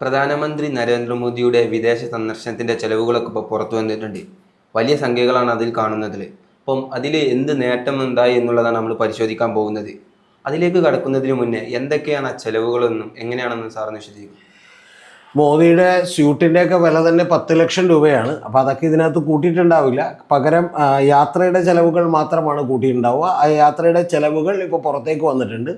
പ്രധാനമന്ത്രി നരേന്ദ്രമോദിയുടെ വിദേശ സന്ദർശനത്തിന്റെ ചെലവുകളൊക്കെ ഇപ്പോൾ പുറത്തു വന്നിട്ടുണ്ട്. വലിയ സംഖ്യകളാണ് അതിൽ കാണുന്നതിൽ അപ്പം അതിൽ എന്ത് നേട്ടം ഉണ്ടായി എന്നുള്ളതാണ് നമ്മൾ പരിശോധിക്കാൻ പോകുന്നത്. അതിലേക്ക് കടക്കുന്നതിന് മുന്നേ എന്തൊക്കെയാണ് ആ ചെലവുകളെന്നും എങ്ങനെയാണെന്ന് സാറിന് വിശദീകരിക്കും. മോദിയുടെ സ്യൂട്ടിന്റെയൊക്കെ വില തന്നെ പത്ത് ലക്ഷം രൂപയാണ്. അപ്പോൾ അതൊക്കെ ഇതിനകത്ത് കൂട്ടിയിട്ടുണ്ടാവില്ല. പകരം യാത്രയുടെ ചിലവുകൾ മാത്രമാണ് കൂട്ടിയിട്ടുണ്ടാവുക. ആ യാത്രയുടെ ചിലവുകൾ ഇപ്പോൾ പുറത്തേക്ക് വന്നിട്ടുണ്ട്.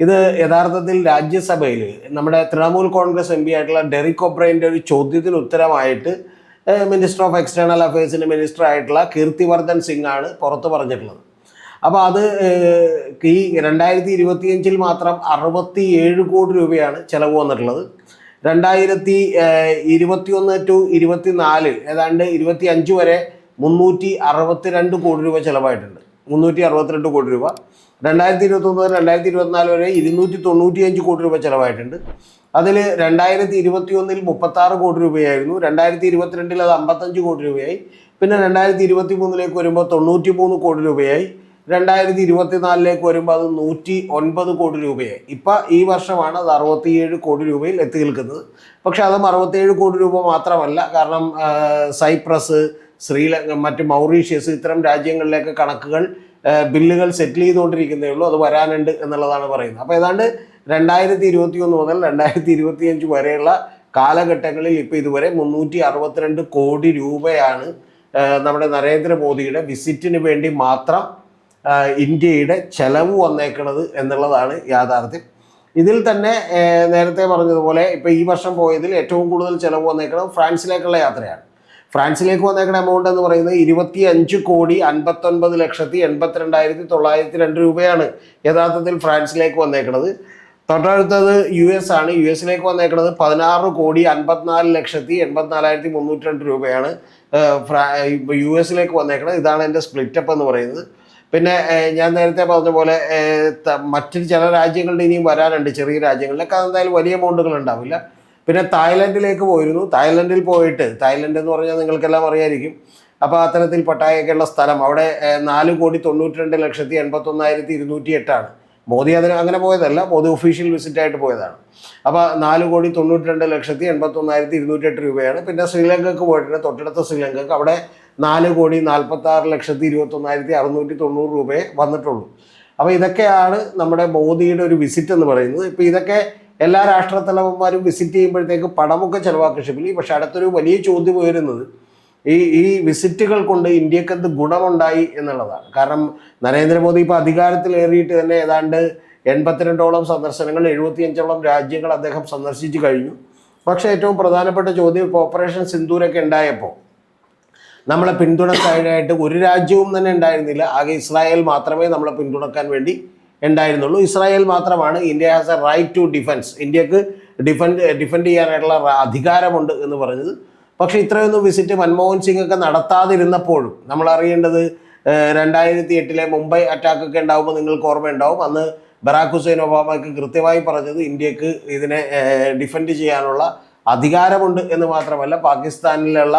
ഇത് യഥാർത്ഥത്തിൽ രാജ്യസഭയിൽ നമ്മുടെ തൃണമൂൽ കോൺഗ്രസ് എം പി ആയിട്ടുള്ള ഡെറിക് ഒബ്രൈന്റെ ഒരു ചോദ്യത്തിന് ഉത്തരമായിട്ട് മിനിസ്റ്റർ ഓഫ് എക്സ്റ്റേണൽ അഫയേഴ്സിന്റെ മിനിസ്റ്റർ ആയിട്ടുള്ള കീർത്തിവർദ്ധൻ സിംഗ് ആണ് പുറത്ത് പറഞ്ഞിട്ടുള്ളത്. അപ്പോൾ അത് ഈ രണ്ടായിരത്തി ഇരുപത്തിയഞ്ചിൽ മാത്രം അറുപത്തി ഏഴ് കോടി രൂപയാണ് ചിലവ് വന്നിട്ടുള്ളത്. രണ്ടായിരത്തി ഇരുപത്തിയൊന്ന് ടു ഇരുപത്തിനാല് ഏതാണ്ട് ഇരുപത്തി അഞ്ച് വരെ മുന്നൂറ്റി അറുപത്തിരണ്ട് കോടി രൂപ ചിലവായിട്ടുണ്ട്. മുന്നൂറ്റി അറുപത്തിരണ്ട് കോടി രൂപ. രണ്ടായിരത്തി ഇരുപത്തൊന്ന് മുതൽ രണ്ടായിരത്തി ഇരുപത്തിനാല് വരെ ഇരുന്നൂറ്റി തൊണ്ണൂറ്റിയഞ്ച് കോടി രൂപ ചിലവായിട്ടുണ്ട്. അതിൽ രണ്ടായിരത്തി ഇരുപത്തി ഒന്നിൽ മുപ്പത്താറ് കോടി രൂപയായിരുന്നു. രണ്ടായിരത്തി ഇരുപത്തിരണ്ടിൽ അത് അമ്പത്തഞ്ച് കോടി രൂപയായി. പിന്നെ രണ്ടായിരത്തി ഇരുപത്തി മൂന്നിലേക്ക് വരുമ്പോൾ തൊണ്ണൂറ്റി മൂന്ന് കോടി രൂപയായി. രണ്ടായിരത്തി ഇരുപത്തിനാലിലേക്ക് വരുമ്പോൾ അത് നൂറ്റി ഒൻപത് കോടി രൂപയായി. ഇപ്പം ഈ വർഷമാണ് അത് അറുപത്തിയേഴ് കോടി രൂപയിൽ എത്തി നിൽക്കുന്നത്. പക്ഷേ അതും അറുപത്തിയേഴ് കോടി രൂപ മാത്രമല്ല. കാരണം സൈപ്രസ് ശ്രീലങ്ക മറ്റ് മൗറീഷ്യസ് ഇത്തരം രാജ്യങ്ങളിലേക്ക് കണക്കുകൾ ബില്ലുകൾ സെറ്റിൽ ചെയ്തുകൊണ്ടിരിക്കുന്നേ ഉള്ളൂ. അത് വരാനുണ്ട് എന്നുള്ളതാണ് പറയുന്നത്. അപ്പോൾ ഏതാണ്ട് രണ്ടായിരത്തി ഇരുപത്തി ഒന്ന് മുതൽ രണ്ടായിരത്തി ഇരുപത്തിയഞ്ച് വരെയുള്ള കാലഘട്ടങ്ങളിൽ ഇപ്പോൾ ഇതുവരെ മുന്നൂറ്റി അറുപത്തിരണ്ട് കോടി രൂപയാണ് നമ്മുടെ നരേന്ദ്രമോദിയുടെ വിസിറ്റിന് വേണ്ടി മാത്രം ഇന്ത്യയുടെ ചെലവ് വന്നേക്കുന്നത് എന്നുള്ളതാണ് യാഥാർത്ഥ്യം. ഇതിൽ തന്നെ നേരത്തെ പറഞ്ഞതുപോലെ ഇപ്പോൾ ഈ വർഷം പോയതിൽ ഏറ്റവും കൂടുതൽ ചിലവ് വന്നേക്കുന്നത് ഫ്രാൻസിലേക്കുള്ള യാത്രയാണ്. ഫ്രാൻസിലേക്ക് വന്നേക്കുന്ന എമൗണ്ട് എന്ന് പറയുന്നത് ഇരുപത്തി അഞ്ച് കോടി അൻപത്തൊൻപത് ലക്ഷത്തി എൺപത്തിരണ്ടായിരത്തി തൊള്ളായിരത്തി രണ്ട് രൂപയാണ് യഥാർത്ഥത്തിൽ ഫ്രാൻസിലേക്ക് വന്നേക്കുന്നത് തൊട്ടടുത്തത് യു എസ് ആണ്. യു എസിലേക്ക് വന്നേക്കുന്നത് പതിനാറ് കോടി അൻപത്തിനാല് ലക്ഷത്തി എൺപത്തിനാലായിരത്തി മുന്നൂറ്റി രണ്ട് രൂപയാണ് യു എസിലേക്ക് വന്നേക്കുന്നത് ഇതാണ് എന്റെ സ്പ്ലിറ്റപ്പ് എന്ന് പറയുന്നത്. പിന്നെ ഞാൻ നേരത്തെ പറഞ്ഞ പോലെ മറ്റു ചില രാജ്യങ്ങളുടെ ഇനിയും വരാനുണ്ട് ചെറിയ രാജ്യങ്ങളിലൊക്കെ അതെന്തായാലും വലിയ എമൗണ്ടുകൾ ഉണ്ടാവില്ല. പിന്നെ തായ്ലൻഡിലേക്ക് പോയിരുന്നു. തായ്ലൻഡിൽ പോയിട്ട് തായ്ലൻഡ് എന്ന് പറഞ്ഞാൽ നിങ്ങൾക്കെല്ലാം അറിയായിരിക്കും. അപ്പോൾ അത്തരത്തിൽ പട്ടായൊക്കെയുള്ള സ്ഥലം. അവിടെ നാല് കോടി തൊണ്ണൂറ്റി രണ്ട് ലക്ഷത്തി എൺപത്തൊന്നായിരത്തി ഇരുന്നൂറ്റി എട്ടാണ് മോദി അതിന് അങ്ങനെ പോയതല്ല മോദി ഒഫീഷ്യൽ വിസിറ്റ് ആയിട്ട് പോയതാണ്. അപ്പോൾ നാല് കോടി തൊണ്ണൂറ്റി രണ്ട് ലക്ഷത്തി എൺപത്തൊന്നായിരത്തി ഇരുന്നൂറ്റി എട്ട് രൂപയാണ്. പിന്നെ ശ്രീലങ്കക്ക് പോയിട്ടുണ്ട്. തൊട്ടടുത്ത ശ്രീലങ്കക്ക് അവിടെ നാല് കോടി നാൽപ്പത്തി ആറ് ലക്ഷത്തി ഇരുപത്തൊന്നായിരത്തി അറുന്നൂറ്റി തൊണ്ണൂറ് രൂപയെ വന്നിട്ടുള്ളൂ. അപ്പോൾ ഇതൊക്കെയാണ് നമ്മുടെ മോദിയുടെ ഒരു വിസിറ്റ് എന്ന് പറയുന്നത്. ഇപ്പോൾ ഇതൊക്കെ എല്ലാ രാഷ്ട്രത്തലവന്മാരും വിസിറ്റ് ചെയ്യുമ്പോഴത്തേക്ക് പണമൊക്കെ ചിലവാക്കും ഷിബിലി പക്ഷെ അടുത്തൊരു വലിയ ചോദ്യം ഉയരുന്നത് ഈ ഈ വിസിറ്റുകൾ കൊണ്ട് ഇന്ത്യയ്ക്ക് എന്ത് ഗുണമുണ്ടായി എന്നുള്ളതാണ്. കാരണം നരേന്ദ്രമോദി ഇപ്പോൾ അധികാരത്തിലേറിയിട്ട് തന്നെ ഏതാണ്ട് എൺപത്തിരണ്ടോളം സന്ദർശനങ്ങൾ എഴുപത്തിയഞ്ചോളം രാജ്യങ്ങൾ അദ്ദേഹം സന്ദർശിച്ചു കഴിഞ്ഞു. പക്ഷേ ഏറ്റവും പ്രധാനപ്പെട്ട ചോദ്യം ഇപ്പോൾ ഓപ്പറേഷൻ സിന്ദൂരൊക്കെ ഉണ്ടായപ്പോൾ നമ്മളെ പിന്തുണക്കാനായിട്ട് ഒരു രാജ്യവും തന്നെ ഉണ്ടായിരുന്നില്ല. ആകെ ഇസ്രായേൽ മാത്രമേ നമ്മളെ പിന്തുണക്കാൻ വേണ്ടി ഉണ്ടായിരുന്നുള്ളൂ. ഇസ്രായേൽ മാത്രമാണ് India has a right to defence ഇന്ത്യയ്ക്ക് ഡിഫെൻഡ് ഡിഫെൻഡ് ചെയ്യാനായിട്ടുള്ള അധികാരമുണ്ട് എന്ന് പറഞ്ഞത്. പക്ഷേ ഇത്രയൊന്നും വിസിറ്റ് മൻമോഹൻ സിംഗ് ഒക്കെ നടത്താതിരുന്നപ്പോഴും നമ്മൾ അറിയേണ്ടത് രണ്ടായിരത്തി എട്ടിലെ മുംബൈ അറ്റാക്ക് ഒക്കെ ഉണ്ടാകുമ്പോൾ നിങ്ങൾക്ക് ഓർമ്മയുണ്ടാവും. അന്ന് ബറാഖ് ഹുസൈൻ ഒബാമയ്ക്ക് കൃത്യമായി പറഞ്ഞത് ഇന്ത്യയ്ക്ക് ഇതിനെ ഡിഫെൻഡ് ചെയ്യാനുള്ള അധികാരമുണ്ട് എന്ന് മാത്രമല്ല പാകിസ്ഥാനിലുള്ള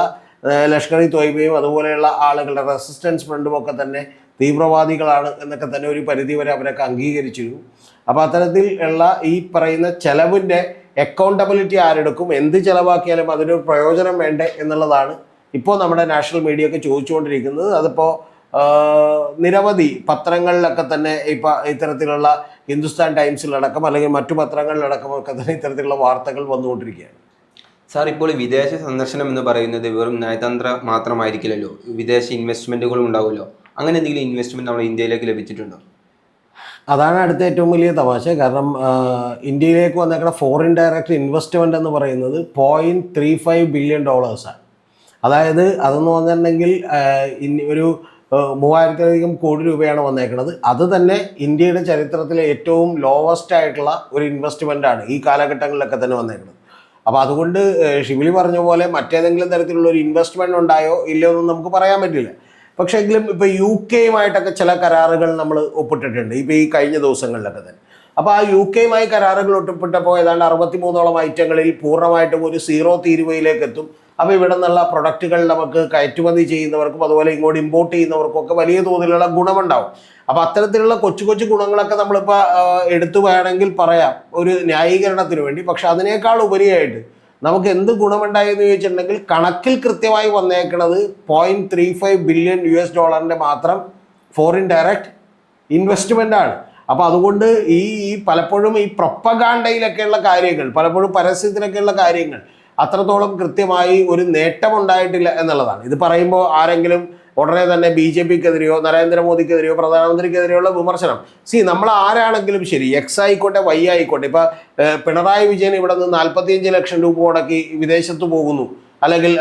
ലഷ്കർ ഇ തോയ്ബയും അതുപോലെയുള്ള ആളുകളുടെ റെസിസ്റ്റൻസ് ഫ്രണ്ടും ഒക്കെ തന്നെ തീവ്രവാദികളാണ് എന്നൊക്കെ തന്നെ ഒരു പരിധി വരെ അവരൊക്കെ അംഗീകരിച്ചിരുന്നു അപ്പോൾ അത്തരത്തിൽ ഉള്ള ഈ പറയുന്ന ചെലവിന്റെ അക്കൗണ്ടബിലിറ്റി ആരെടുക്കും എന്ത് ചെലവാക്കിയാലും അതിനൊരു പ്രയോജനം വേണ്ടേ എന്നുള്ളതാണ് ഇപ്പോൾ നമ്മുടെ നാഷണൽ മീഡിയ ഒക്കെ ചോദിച്ചുകൊണ്ടിരിക്കുന്നത് അതിപ്പോൾ നിരവധി പത്രങ്ങളിലൊക്കെ തന്നെ ഇപ്പോൾ ഇത്തരത്തിലുള്ള ഹിന്ദുസ്ഥാൻ ടൈംസിലടക്കം അല്ലെങ്കിൽ മറ്റു പത്രങ്ങളിലടക്കം ഒക്കെ തന്നെ ഇത്തരത്തിലുള്ള വാർത്തകൾ വന്നുകൊണ്ടിരിക്കുകയാണ്. സാർ ഇപ്പോൾ വിദേശ സന്ദർശനം എന്ന് പറയുന്നത് വെറും നയതന്ത്ര മാത്രമായിരിക്കില്ലല്ലോ. വിദേശ ഇൻവെസ്റ്റ്മെന്റുകളും ഉണ്ടാവുമല്ലോ. അങ്ങനെ എന്തെങ്കിലും ഇൻവെസ്റ്റ്മെന്റ് നമ്മുടെ ഇന്ത്യയിലേക്ക് ലഭിച്ചിട്ടുണ്ടോ? അതാണ് അടുത്ത ഏറ്റവും വലിയ തമാശ. കാരണം ഇന്ത്യയിലേക്ക് വന്നേക്കുന്ന ഫോറിൻ ഡയറക്റ്റ് ഇൻവെസ്റ്റ്മെന്റ് എന്ന് പറയുന്നത് പോയിന്റ് ത്രീ ഫൈവ് ബില്യൺ ഡോളേഴ്സാണ് അതായത് അതെന്ന് പറഞ്ഞിട്ടുണ്ടെങ്കിൽ ഒരു മൂവായിരത്തിലധികം കോടി രൂപയാണ് വന്നേക്കുന്നത് അത് തന്നെ ഇന്ത്യയുടെ ചരിത്രത്തിലെ ഏറ്റവും ലോവസ്റ്റ് ആയിട്ടുള്ള ഒരു ഇൻവെസ്റ്റ്മെന്റ് ആണ് ഈ കാലഘട്ടങ്ങളിലൊക്കെ തന്നെ വന്നേക്കുന്നത് അപ്പോൾ അതുകൊണ്ട് ഷിബിലി പറഞ്ഞ പോലെ മറ്റേതെങ്കിലും തരത്തിലുള്ള ഒരു ഇൻവെസ്റ്റ്മെന്റ് ഉണ്ടായോ ഇല്ലയോ എന്ന് നമുക്ക് പറയാൻ പറ്റില്ല. പക്ഷേ എങ്കിലും ഇപ്പോൾ യു കെയുമായിട്ടൊക്കെ ചില കരാറുകൾ നമ്മൾ ഒപ്പിട്ടിട്ടുണ്ട്. ഇപ്പോൾ ഈ കഴിഞ്ഞ ദിവസങ്ങളിലൊക്കെ തന്നെ. അപ്പോൾ ആ യു കെയുമായി കരാറുകൾ ഒപ്പിട്ടപ്പോൾ ഏതാണ്ട് അറുപത്തി മൂന്നോളം ഐറ്റങ്ങളിൽ പൂർണമായിട്ടും ഒരു സീറോ തീരുവയിലേക്ക് എത്തും. അപ്പോൾ ഇവിടെ നിന്നുള്ള പ്രൊഡക്റ്റുകൾ നമുക്ക് കയറ്റുമതി ചെയ്യുന്നവർക്കും അതുപോലെ ഇങ്ങോട്ട് ഇമ്പോർട്ട് ചെയ്യുന്നവർക്കും ഒക്കെ വലിയ തോതിലുള്ള ഗുണമുണ്ടാവും. അപ്പോൾ അത്തരത്തിലുള്ള കൊച്ചു കൊച്ചു ഗുണങ്ങളൊക്കെ നമ്മളിപ്പോൾ എടുത്തു വേണമെങ്കിൽ പറയാം. ഒരു ന്യായീകരണത്തിന് വേണ്ടി. പക്ഷെ അതിനേക്കാൾ ഉപരിയായിട്ട് നമുക്ക് എന്ത് ഗുണമുണ്ടായെന്ന് ചോദിച്ചിട്ടുണ്ടെങ്കിൽ കണക്കിൽ കൃത്യമായി വന്നേക്കുന്നത് point three five billion U S ഡോളറിന്റെ മാത്രം ഫോറിൻ ഡയറക്റ്റ് ഇൻവെസ്റ്റ്മെന്റ് ആണ്. അപ്പോൾ അതുകൊണ്ട് ഈ ഈ പലപ്പോഴും ഈ പ്രൊപ്പഗാണ്ടയിലൊക്കെയുള്ള കാര്യങ്ങൾ പലപ്പോഴും പരസ്യത്തിലൊക്കെയുള്ള കാര്യങ്ങൾ അത്രത്തോളം കൃത്യമായി ഒരു നേട്ടമുണ്ടായിട്ടില്ല എന്നുള്ളതാണ്. ഇത് പറയുമ്പോൾ ആരെങ്കിലും ഉടനെ തന്നെ ബി ജെ പിക്കെതിരെയോ നരേന്ദ്രമോദിക്കെതിരെയോ പ്രധാനമന്ത്രിക്കെതിരെയുള്ള വിമർശനം. സി നമ്മൾ ആരാണെങ്കിലും ശരി എക്സ് ആയിക്കോട്ടെ വൈ ആയിക്കോട്ടെ ഇപ്പൊ പിണറായി വിജയൻ ഇവിടെ നിന്ന് നാൽപ്പത്തിയഞ്ച് ലക്ഷം രൂപ മുടക്കി വിദേശത്ത് പോകുന്നു. അല്ലെങ്കിൽ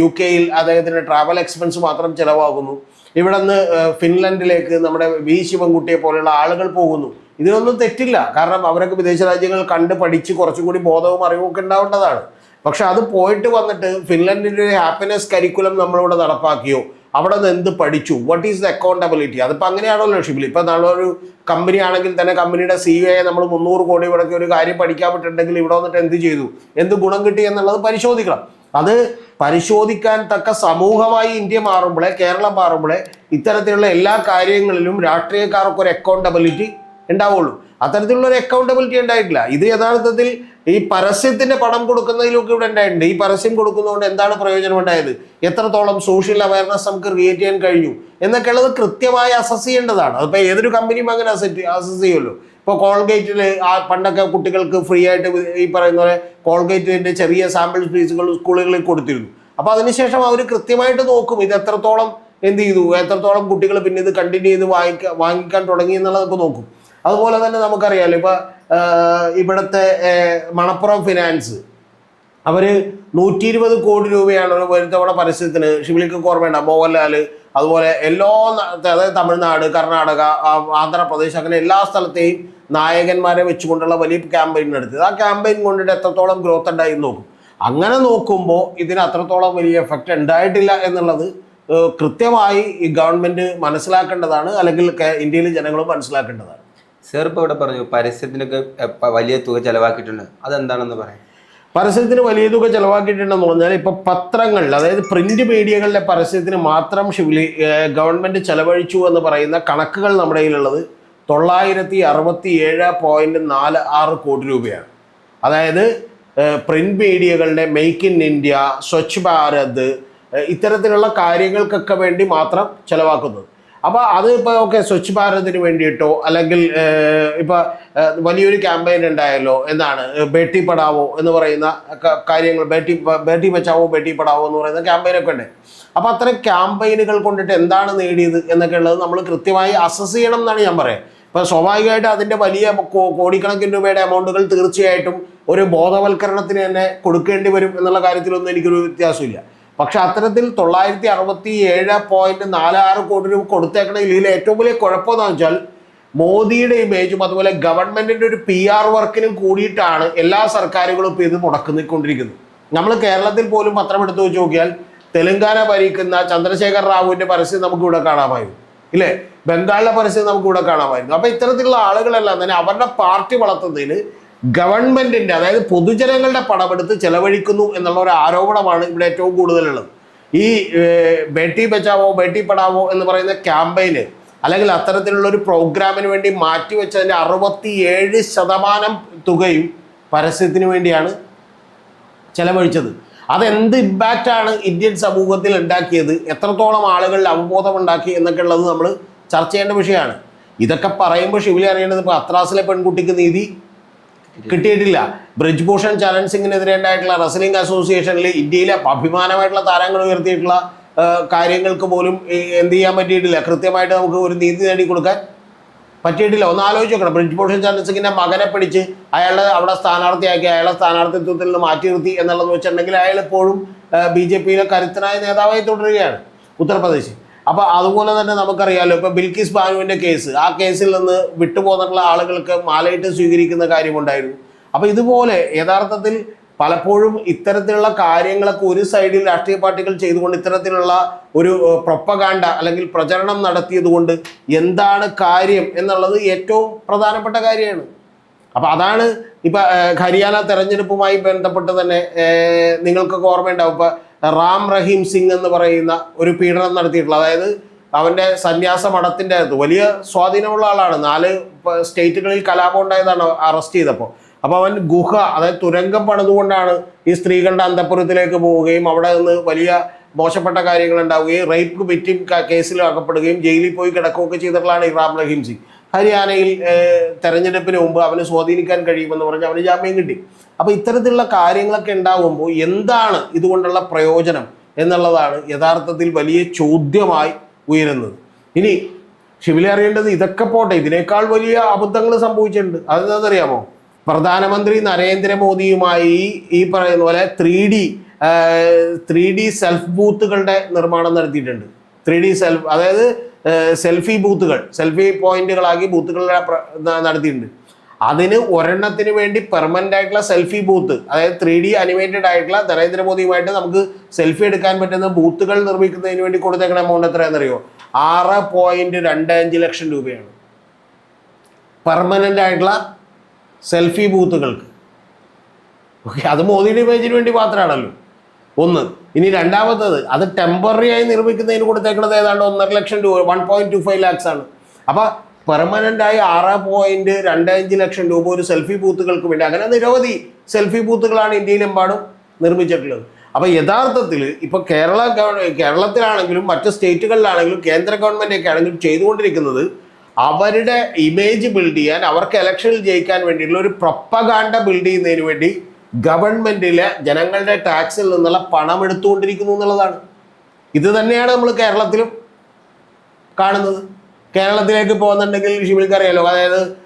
യു കെയിൽ അദ്ദേഹത്തിന്റെ ട്രാവൽ എക്സ്പെൻസ് മാത്രം ചിലവാകുന്നു. ഇവിടെ നിന്ന് ഫിൻലൻഡിലേക്ക് നമ്മുടെ വി ശിവൻകുട്ടിയെ പോലെയുള്ള ആളുകൾ പോകുന്നു. ഇതിനൊന്നും തെറ്റില്ല. കാരണം അവരൊക്കെ വിദേശ രാജ്യങ്ങൾ കണ്ട് പഠിച്ച് കുറച്ചും കൂടി ബോധവും അറിവും ഒക്കെ ഉണ്ടാവേണ്ടതാണ്. പക്ഷെ അത് പോയിട്ട് വന്നിട്ട് ഫിൻലൻഡിന്റെ ഒരു ഹാപ്പിനെസ് കരിക്കുലം നമ്മളിവിടെ നടപ്പാക്കിയോ? അവിടെ നിന്ന് എന്ത് പഠിച്ചു? വാട്ട് ഈസ് ദ അക്കൗണ്ടബിലിറ്റി അതിപ്പോൾ അങ്ങനെയാണല്ലോ ഷിബിൽ ഇപ്പം നമ്മളൊരു കമ്പനി ആണെങ്കിൽ തന്നെ കമ്പനിയുടെ സി എ നമ്മൾ മുന്നൂറ് കോടി മുടക്കി ഒരു കാര്യം പഠിക്കാൻ പറ്റുന്നുണ്ടെങ്കിൽ ഇവിടെ വന്നിട്ട് എന്ത് ചെയ്തു? എന്ത് ഗുണം കിട്ടി എന്നുള്ളത് പരിശോധിക്കണം. അത് പരിശോധിക്കാൻ തക്ക സമൂഹമായി ഇന്ത്യ മാറുമ്പോഴേ കേരളം മാറുമ്പോഴേ ഇത്തരത്തിലുള്ള എല്ലാ കാര്യങ്ങളിലും രാഷ്ട്രീയക്കാർക്ക് ഒരു അക്കൗണ്ടബിലിറ്റി ഉണ്ടാവുള്ളൂ. അത്തരത്തിലുള്ള ഒരു അക്കൗണ്ടബിലിറ്റി ഉണ്ടായിട്ടില്ല. ഇത് യഥാർത്ഥത്തിൽ ഈ പരസ്യത്തിന്റെ പണം കൊടുക്കുന്നതിലൊക്കെ ഇവിടെ ഉണ്ടായിട്ടുണ്ട്. ഈ പരസ്യം കൊടുക്കുന്നതുകൊണ്ട് എന്താണ് പ്രയോജനം ഉണ്ടായത്? എത്രത്തോളം സോഷ്യൽ അവയർനെസ് നമുക്ക് ക്രിയേറ്റ് ചെയ്യാൻ കഴിഞ്ഞു? എന്നൊക്കെയുള്ളത് കൃത്യമായി അസസ് ചെയ്യേണ്ടതാണ്. അതിപ്പോൾ ഏതൊരു കമ്പനിയും അങ്ങനെ അസറ്റ് അസസ് ചെയ്യുമല്ലോ. ഇപ്പോൾ കോൾഗേറ്റിൽ ആ പണ്ടൊക്കെ കുട്ടികൾക്ക് ഫ്രീ ആയിട്ട് ഈ പറയുന്ന പോലെ കോൾഗേറ്റിന്റെ ചെറിയ സാമ്പിൾ പീസുകൾ സ്കൂളുകളിൽ കൊടുത്തിരുന്നു. അപ്പോൾ അതിനുശേഷം അവർ കൃത്യമായിട്ട് നോക്കും ഇത് എത്രത്തോളം എന്ത് ചെയ്തു? എത്രത്തോളം കുട്ടികൾ പിന്നെ ഇത് കണ്ടിന്യൂ ചെയ്ത് വാങ്ങിക്കാൻ തുടങ്ങി എന്നുള്ളതൊക്കെ നോക്കും. അതുപോലെ തന്നെ നമുക്കറിയാലോ ഇപ്പൊ ഇവിടുത്തെ മണപ്പുറം ഫിനാൻസ്. അവർ നൂറ്റി ഇരുപത് കോടി രൂപയാണ് ഒരു തവണ പരസ്യത്തിന് ഷിമിലിക്ക് ഓർമ്മയുണ്ട? മോഹൻലാൽ അതുപോലെ എല്ലാ അതായത് തമിഴ്നാട് കർണാടക ആന്ധ്രാപ്രദേശ് അങ്ങനെ എല്ലാ സ്ഥലത്തെയും നായകന്മാരെ വെച്ചുകൊണ്ടുള്ള വലിയ ക്യാമ്പയിൻ നടത്തിയത്. ആ ക്യാമ്പയിൻ കൊണ്ടിട്ട് എത്രത്തോളം ഗ്രോത്ത് ഉണ്ടായി നോക്കും. അങ്ങനെ നോക്കുമ്പോൾ ഇതിന് അത്രത്തോളം വലിയ എഫക്റ്റ് ഉണ്ടായിട്ടില്ല എന്നുള്ളത് കൃത്യമായി ഈ ഗവൺമെന്റ് മനസ്സിലാക്കേണ്ടതാണ് അല്ലെങ്കിൽ ഇന്ത്യയിലെ ജനങ്ങളും മനസ്സിലാക്കേണ്ടതാണ്. സർ ഇപ്പോൾ ഇവിടെ പറഞ്ഞു പരസ്യത്തിനൊക്കെ വലിയ തുക ചെലവാക്കിയിട്ടുണ്ട്. അതെന്താണെന്ന് പറയാം. പരസ്യത്തിന് വലിയ തുക ചെലവാക്കിയിട്ടുണ്ടെന്ന് പറഞ്ഞാൽ ഇപ്പൊ പത്രങ്ങളിൽ അതായത് പ്രിന്റ് മീഡിയകളിലെ പരസ്യത്തിന് മാത്രം ശിവലി ഗവൺമെന്റ് ചെലവഴിച്ചു എന്ന് പറയുന്ന കണക്കുകൾ നമ്മുടെ കയ്യിലുള്ളത് തൊള്ളായിരത്തി അറുപത്തി ഏഴ് പോയിന്റ് നാല് ആറ് കോടി രൂപയാണ്. അതായത് print മീഡിയകളുടെ make in India Swachh Bharat ഇത്തരത്തിലുള്ള കാര്യങ്ങൾക്കൊക്കെ വേണ്ടി മാത്രം ചെലവാക്കുന്നത്. അപ്പോൾ അത് ഇപ്പോൾ ഓക്കെ സ്വച്ഛ് ഭാരതിന് വേണ്ടിയിട്ടോ അല്ലെങ്കിൽ ഇപ്പോൾ ഇപ്പൊ വലിയൊരു ക്യാമ്പയിൻ ഉണ്ടായല്ലോ എന്താണ് ബേട്ടി പഠാവോ എന്ന് പറയുന്ന കാര്യങ്ങൾ ബേട്ടി ബേട്ടി ബച്ചാവോ ബേട്ടി പഠാവോ എന്ന് പറയുന്ന ക്യാമ്പയിനൊക്കെ ഉണ്ട്. അപ്പോൾ അത്തരം ക്യാമ്പയിനുകൾ കൊണ്ടിട്ട് എന്താണ് നേടിയത് എന്നൊക്കെ ഉള്ളത് നമ്മൾ കൃത്യമായി അസസ് ചെയ്യണം എന്നാണ് ഞാൻ പറയുക ഇപ്പൊ സ്വാഭാവികമായിട്ട് അതിന്റെ വലിയ കോടിക്കണക്കിന് രൂപയുടെ എമൗണ്ടുകൾ തീർച്ചയായിട്ടും ഒരു ബോധവൽക്കരണത്തിന് തന്നെ കൊടുക്കേണ്ടി വരും എന്നുള്ള കാര്യത്തിലൊന്നും എനിക്കൊരു വ്യത്യാസമില്ല. പക്ഷെ അത്തരത്തിൽ തൊള്ളായിരത്തി അറുപത്തി ഏഴ് പോയിന്റ് നാല് ആറ് കോടി രൂപ കൊടുത്തേക്കണ ഇതിൽ ഏറ്റവും വലിയ കുഴപ്പമെന്ന് വെച്ചാൽ മോദിയുടെ ഇമേജും അതുപോലെ ഗവൺമെന്റിന്റെ ഒരു പി ആർ വർക്കിനും കൂടിയിട്ടാണ് എല്ലാ സർക്കാരുകളും ഇപ്പോൾ ഇത് മുടക്കുന്നിക്കൊണ്ടിരിക്കുന്നത് നമ്മൾ കേരളത്തിൽ പോലും പത്രം എടുത്തു വെച്ച് നോക്കിയാൽ തെലങ്കാന ഭരിക്കുന്ന ചന്ദ്രശേഖർ റാവുവിന്റെ പരസ്യം നമുക്ക് ഇവിടെ കാണാമായിരുന്നു. ഇല്ലേ? ബംഗാളിലെ പരസ്യം നമുക്ക് ഇവിടെ കാണാമായിരുന്നു. അപ്പൊ ഇത്തരത്തിലുള്ള ആളുകളെല്ലാം തന്നെ അവരുടെ പാർട്ടി വളർത്തുന്നതിന് ഗവൺമെന്റിന്റെ അതായത് പൊതുജനങ്ങളുടെ പണമെടുത്ത് ചെലവഴിക്കുന്നു എന്നുള്ള ഒരു ആരോപണമാണ് ഇവിടെ ഏറ്റവും കൂടുതലുള്ളത്. ഈ ബേട്ടി ബച്ചാവോ ബേട്ടി പഠാവോ എന്ന് പറയുന്ന ക്യാമ്പയിന് അല്ലെങ്കിൽ അത്തരത്തിലുള്ള ഒരു പ്രോഗ്രാമിന് വേണ്ടി മാറ്റിവെച്ചതിന്റെ അറുപത്തിയേഴ് ശതമാനം തുകയും പരസ്യത്തിന് വേണ്ടിയാണ് ചെലവഴിച്ചത്. അതെന്ത് ഇമ്പാക്റ്റാണ് ഇന്ത്യൻ സമൂഹത്തിൽ ഉണ്ടാക്കിയത്? എത്രത്തോളം ആളുകളിൽ അവബോധം ഉണ്ടാക്കി എന്നൊക്കെ ഉള്ളത് നമ്മൾ ചർച്ച ചെയ്യേണ്ട വിഷയമാണ്. ഇതൊക്കെ പറയുമ്പോൾ ഷിവിലി അറിയേണ്ടത് ഇപ്പോൾ അത്രാസിലെ പെൺകുട്ടിക്ക് നീതി കിട്ടിയിട്ടില്ല. ബ്രിജ്ഭൂഷൺ ചരൺ സിംഗിനെതിരെ ഉണ്ടായിട്ടുള്ള റെസ്ലിംഗ് അസോസിയേഷനിൽ ഇന്ത്യയിലെ അഭിമാനമായിട്ടുള്ള താരങ്ങൾ ഉയർത്തിയിട്ടുള്ള കാര്യങ്ങൾക്ക് പോലും എന്ത് ചെയ്യാൻ പറ്റിയിട്ടില്ല. കൃത്യമായിട്ട് നമുക്ക് ഒരു നീതി നേടിക്കൊടുക്കാൻ പറ്റിയിട്ടില്ല. ഒന്ന് ആലോചിച്ച് നോക്കണം. ബ്രിജ്ഭൂഷൺ ചരൺ സിംഗിന്റെ മകനെ പിടിച്ച് അയാളെ അവിടെ സ്ഥാനാർത്ഥിയാക്കി അയാളെ സ്ഥാനാർത്ഥിത്വത്തിൽ നിന്ന് മാറ്റി നിർത്തി എന്നുള്ളത് വെച്ചിട്ടുണ്ടെങ്കിൽ അയാൾ ഇപ്പോഴും ബി ജെ പിയിലെ കരുത്തനായ നേതാവായി തുടരുകയാണ് ഉത്തർപ്രദേശിൽ. അപ്പൊ അതുപോലെ തന്നെ നമുക്കറിയാലോ ഇപ്പൊ ബിൽക്കിസ് ബാനുവിന്റെ കേസ് ആ കേസിൽ നിന്ന് വിട്ടുപോന്നിട്ടുള്ള ആളുകൾക്ക് മാലയിട്ട് സ്വീകരിക്കുന്ന കാര്യമുണ്ടായിരുന്നു. അപ്പൊ ഇതുപോലെ യഥാർത്ഥത്തിൽ പലപ്പോഴും ഇത്തരത്തിലുള്ള കാര്യങ്ങളൊക്കെ ഒരു സൈഡിൽ രാഷ്ട്രീയ പാർട്ടികൾ ചെയ്തുകൊണ്ട് ഇത്തരത്തിലുള്ള ഒരു പ്രൊപ്പകാണ്ട അല്ലെങ്കിൽ പ്രചരണം നടത്തിയത് കൊണ്ട് എന്താണ് കാര്യം എന്നുള്ളത് ഏറ്റവും പ്രധാനപ്പെട്ട കാര്യമാണ്. അപ്പൊ അതാണ് ഇപ്പൊ ഹരിയാന തെരഞ്ഞെടുപ്പുമായി ബന്ധപ്പെട്ട് തന്നെ നിങ്ങൾക്കൊക്കെ ഓർമ്മയുണ്ടാവും. ഇപ്പൊ റാം റഹീം സിംഗ് എന്ന് പറയുന്ന ഒരു പീഡനം നടത്തിയിട്ടുള്ള അതായത് അവന്റെ സന്യാസ മഠത്തിന്റെ അകത്ത് വലിയ സ്വാധീനമുള്ള ആളാണ്. നാല് സ്റ്റേറ്റുകളിൽ കലാപം ഉണ്ടായതാണ് അറസ്റ്റ് ചെയ്തപ്പോൾ. അപ്പോൾ അവൻ ഗുഹ അതായത് തുരങ്കം പണിതുകൊണ്ടാണ് ഈ സ്ത്രീകളുടെ അന്തപ്പുരത്തിലേക്ക് പോവുകയും അവിടെ നിന്ന് വലിയ മോശപ്പെട്ട കാര്യങ്ങൾ ഉണ്ടാവുകയും റേപ്പ് വിറ്റിം കേസിൽ അകപ്പെടുകയും ജയിലിൽ പോയി കിടക്കുകയൊക്കെ ചെയ്തിട്ടുള്ളതാണ് ഈ റാം റഹീം സിംഗ്. ഹരിയാനയിൽ തെരഞ്ഞെടുപ്പിന് മുമ്പ് അവന് സ്വാധീനിക്കാൻ കഴിയുമെന്ന് പറഞ്ഞ് അവന് ജാമ്യം കിട്ടി. അപ്പോൾ ഇത്തരത്തിലുള്ള കാര്യങ്ങളൊക്കെ ഉണ്ടാകുമ്പോൾ എന്താണ് ഇതുകൊണ്ടുള്ള പ്രയോജനം എന്നുള്ളതാണ് യഥാർത്ഥത്തിൽ വലിയ ചോദ്യമായി ഉയരുന്നത്. ഇനി ശിവലി അറിയേണ്ടത് ഇതൊക്കെ പോട്ടെ ഇതിനേക്കാൾ വലിയ അബദ്ധങ്ങൾ സംഭവിച്ചിട്ടുണ്ട്. അതെന്താണെന്നറിയാമോ? പ്രധാനമന്ത്രി നരേന്ദ്രമോദിയുമായി ഈ പറയുന്ന പോലെ three D three D self ബൂത്തുകളുടെ നിർമ്മാണം നടത്തിയിട്ടുണ്ട്. ത്രീ ഡി സെൽഫ് അതായത് സെൽഫി ബൂത്തുകൾ സെൽഫി പോയിന്റുകളാക്കി ബൂത്തുകൾ നടത്തിയിട്ടുണ്ട്. അതിന് ഒരെണ്ണത്തിന് വേണ്ടി പെർമനന്റ് ആയിട്ടുള്ള സെൽഫി ബൂത്ത് അതായത് ത്രീ ഡി അനിമേറ്റഡ് ആയിട്ടുള്ള നരേന്ദ്രമോദിയുമായിട്ട് നമുക്ക് സെൽഫി എടുക്കാൻ പറ്റുന്ന ബൂത്തുകൾ നിർമ്മിക്കുന്നതിന് വേണ്ടി കൊടുത്തേക്കണ എമൗണ്ട് എത്രയാണെന്നറിയോ? ആറ് പോയിന്റ് രണ്ട് അഞ്ച് ലക്ഷം രൂപയാണ്. പെർമനന്റ് ആയിട്ടുള്ള സെൽഫി ബൂത്തുകൾക്ക് ഓക്കെ അത് മോദിയുടെ ഇമേജിന് വേണ്ടി മാത്രമാണല്ലോ ഒന്ന്. ഇനി രണ്ടാമത്തത് അത് ടെമ്പററി ആയി നിർമ്മിക്കുന്നതിന് കൊടുത്തേക്കുന്നത് ഏതാണ്ട് ഒന്നര ലക്ഷം രൂപ one point two five lakhs ആണ്. അപ്പൊ പെർമനന്റ് ആയി ആറ് പോയിന്റ് രണ്ട് അഞ്ച് ലക്ഷം രൂപ ഒരു സെൽഫി ബൂത്തുകൾക്ക് വേണ്ടി. അങ്ങനെ നിരവധി സെൽഫി ബൂത്തുകളാണ് ഇന്ത്യയിലെമ്പാടും നിർമ്മിച്ചിട്ടുള്ളത്. അപ്പൊ യഥാർത്ഥത്തിൽ ഇപ്പൊ കേരള കേരളത്തിലാണെങ്കിലും മറ്റ് സ്റ്റേറ്റുകളിലാണെങ്കിലും കേന്ദ്ര ഗവൺമെന്റ് ഒക്കെ ആണെങ്കിലും ചെയ്തുകൊണ്ടിരിക്കുന്നത് അവരുടെ ഇമേജ് ബിൽഡ് ചെയ്യാൻ അവർക്ക് ഇലക്ഷനിൽ ജയിക്കാൻ വേണ്ടിയിട്ടുള്ള ഒരു പ്രൊപ്പഗാൻഡ ബിൽഡ് ചെയ്യുന്നതിന് വേണ്ടി ഗവൺമെന്റിലെ ജനങ്ങളുടെ ടാക്സിൽ നിന്നുള്ള പണം എടുത്തുകൊണ്ടിരിക്കുന്നു എന്നുള്ളതാണ്. ഇത് തന്നെയാണ് നമ്മൾ കേരളത്തിലും കാണുന്നത്. കേരളത്തിലേക്ക് പോകുന്നുണ്ടെങ്കിൽ ഷിമിൽക്ക് അറിയാലോ അതായത്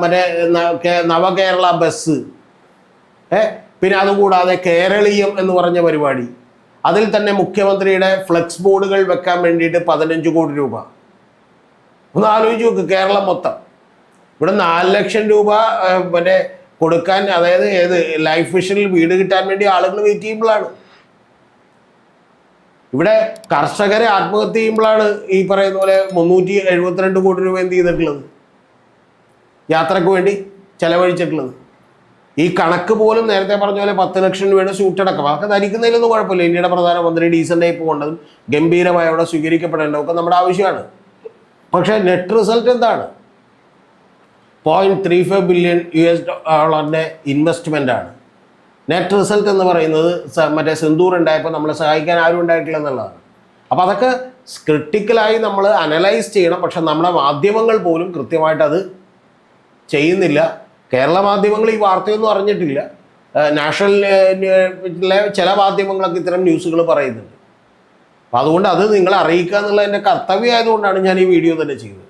മറ്റേ നവകേരള ബസ്. ഏ പിന്നെ അതുകൂടാതെ കേരളീയം എന്ന് പറഞ്ഞ പരിപാടി. അതിൽ തന്നെ മുഖ്യമന്ത്രിയുടെ ഫ്ലെക്സ് ബോർഡുകൾ വെക്കാൻ വേണ്ടിയിട്ട് പതിനഞ്ച് കോടി രൂപ. ഒന്ന് ആലോചിച്ച് നോക്ക് കേരളം മൊത്തം. ഇവിടെ നാല് ലക്ഷം രൂപ മറ്റേ കൊടുക്കാൻ അതായത് ഏത് ലൈഫ് മിഷനിൽ വീട് കിട്ടാൻ വേണ്ടി ആളുകൾ വെയിറ്റ് ചെയ്യുമ്പോഴാണ്. ഇവിടെ കർഷകരെ ആത്മഹത്യ ചെയ്യുമ്പോഴാണ് ഈ പറയുന്ന പോലെ മുന്നൂറ്റി എഴുപത്തിരണ്ട് കോടി രൂപ എന്ത് ചെയ്തിട്ടുള്ളത്? യാത്രയ്ക്ക് വേണ്ടി ചെലവഴിച്ചിട്ടുള്ളത്. ഈ കണക്ക് പോലും നേരത്തെ പറഞ്ഞ പോലെ പത്ത് ലക്ഷം രൂപയുടെ സൂട്ടടക്കം അതൊക്കെ ധരിക്കുന്നതിലൊന്നും കുഴപ്പമില്ല. ഇന്ത്യയുടെ പ്രധാനമന്ത്രി ഡീസന്റായി പോകേണ്ടതും ഗംഭീരമായി അവിടെ സ്വീകരിക്കപ്പെടേണ്ടതും ഒക്കെ നമ്മുടെ ആവശ്യമാണ്. പക്ഷേ നെറ്റ് റിസൾട്ട് എന്താണ്? Point three five billion U S ഡോളറിന്റെ ഇൻവെസ്റ്റ്മെന്റ് ആണ്. നെറ്റ് റിസൾട്ട് എന്ന് പറയുന്നത് മറ്റേ സിന്ദൂർ ഉണ്ടായപ്പോൾ നമ്മളെ സഹായിക്കാൻ ആരും ഉണ്ടായിട്ടില്ല എന്നുള്ളതാണ്. അപ്പോൾ അതൊക്കെ ക്രിട്ടിക്കലായി നമ്മൾ അനലൈസ് ചെയ്യണം. പക്ഷെ നമ്മുടെ മാധ്യമങ്ങൾ പോലും കൃത്യമായിട്ട് അത് ചെയ്യുന്നില്ല. കേരള മാധ്യമങ്ങൾ ഈ വാർത്തയൊന്നും അറിഞ്ഞിട്ടില്ല. നാഷണൽ ചില മാധ്യമങ്ങളൊക്കെ ഇത്തരം ന്യൂസുകൾ പറയുന്നുണ്ട്. അപ്പോൾ അതുകൊണ്ട് അത് നിങ്ങളെ അറിയിക്കുക എന്നുള്ള എന്റെ കർത്തവ്യമായതുകൊണ്ടാണ് ഞാൻ ഈ വീഡിയോ തന്നെ ചെയ്തത്.